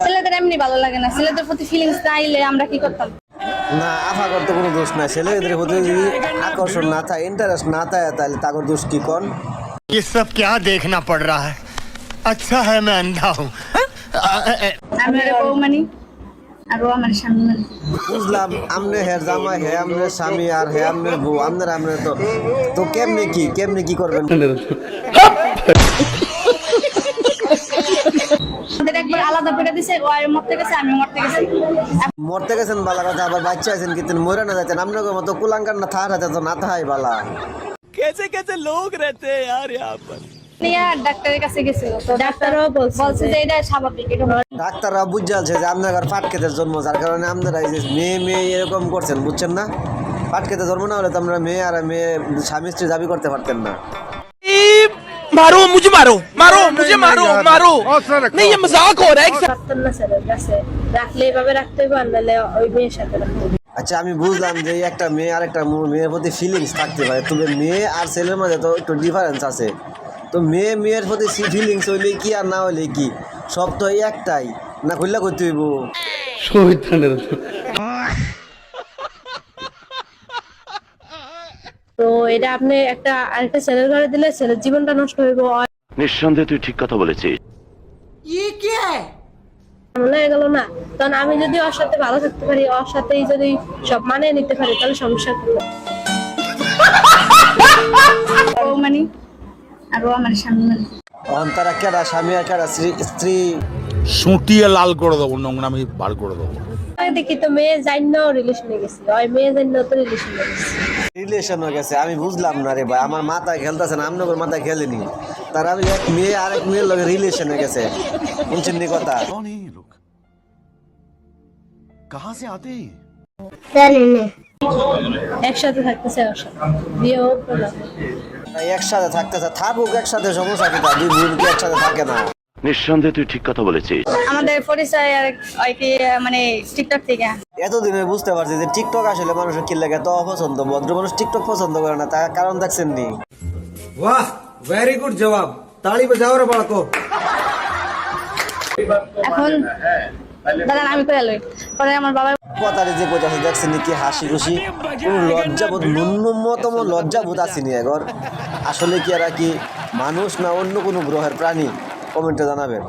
ছেলেদের এমনি ভালো লাগে না ছেলেদের প্রতি ফিলিংস না আইলে আমরা কি করতাম না আফা করতে কোনো দোষ নাই ছেলেদের প্রতি যদি আকর্ষণ না থাকে ইন্টারেস্ট না থাকে তাহলে তাকে দোষ কি কন ये सब क्या देखना पड़ रहा है अच्छा है मैं अंधा हूँ আমি ওরে বউ মানি আর ও আমার স্বামী মানি বুঝলাম আমনে হের জামাই হে আমনের স্বামী আর হে আমনের বউ আমনের আমনে তো তো কেমনে কি কেমনে কি করবেন দিছে মরতে গেছে আমি মরতে গেছি। মরতে গেছেন বালা কথা আবার বাচ্চা আছেন কিন্তু মরে না যাচ্ছেন আপনার মতো কুলাঙ্কার না থাহার হাতে তো না থাহাই বালা। নিয়ে ডাক্তারের কাছে গেছিল তো ডাক্তারও বলছে যে এটা স্বাভাবিক এটা ডাক্তাররা বুঝালছে যে আপনার ঘর জন্ম যার কারণে আপনারা এই যে মেয়ে মেয়ে এরকম করছেন বুঝছেন না? পাটকেতে জন্ম না হলে তো আপনারা মেয়ে আর মেয়ে স্বামী স্ত্রী দাবি করতে পারতেন না। मारो मुझे मारो मारो मुझे मारो मारो नहीं ये मजाक हो रहा है পারতেন না স্যারের কাছে রাখলে এভাবে রাখতে হবে আর নাহলে ওই মেয়ের সাথে রাখতে হবে আচ্ছা আমি বুঝলাম যে এই একটা মেয়ে আর একটা মু- মেয়ের প্রতি ফিলিংস থাকতে পারে তবে মেয়ে আর ছেলের মাঝে তো একটু ডিফারেন্স আছে তো মেয়ে মেয়ের প্রতি ফিলিংস হইলে কি আর না হইলে কি সব তো এই একটাই না খুললা করতে হইব এটা আপনি একটা আরেকটা ছেলের ঘরে দিলে ছেলের জীবনটা নষ্ট হইব নিঃসন্দেহে তুই ঠিক কথা বলেছিস। মনে হয়ে গেল না। তখন আমি যদি ওর সাথে ভালো থাকতে পারি ওর সাথেই যদি সব মানিয়ে নিতে পারি তাহলে সমস্যা? বউ মানি আর ও আমার স্বামী মানি। তখন কেডা স্বামী আর কেডা স্ত্রী স্ত্রী? সুটিয়ে লাল করে দেবো নোংরামি বার করে দেবো। দেখি তো মেয়ে জান্য রিলেশনে গেছি। ওই মেয়ে জান্য তো রিলেশনে গেছি। রিলেশন হয়ে গেছে আমি বুঝলাম না রে ভাই আমার মাথায় খেলতেছে না আমনগর মাথায় খেলেনি। তার আমি এক মেয়ে আর এক মেয়ের লগে রিলেশন হয়ে গেছে শুনছেন নি কথা? কাহা সে আতে? একসাথে থাকতেছে বিয়েও একসাথে থাকতেছে থাকুক একসাথে সমস্যা কি দুই বোন একসাথে থাকে না? নিঃসন্দেহে তুই ঠিক কথা বলেছিস। আমাদের পরিচয় আর কি মানে টিকটক থেকে। এতদিনে বুঝতে পারছি যে টিকটক আসলে মানুষের কি লাগে তো অপছন্দ। ভদ্র মানুষ টিকটক পছন্দ করে না তার কারণ দেখছেন নি ওয়াহ ভেরি গুড জবাব। তালি বাজাও রে বালক এখন দাদা আমি করে লই। পরে আমার বাবা কথারে যে কইতাছে দেখছেন কি হাসি খুশি কোন লজ্জাবোধ ন্যূনতম লজ্জাবোধ আসেনি এগর? আসলে কি এরা কি মানুষ না অন্য কোনো গ্রহের প্রাণী? কমেন্টে জানাবেন।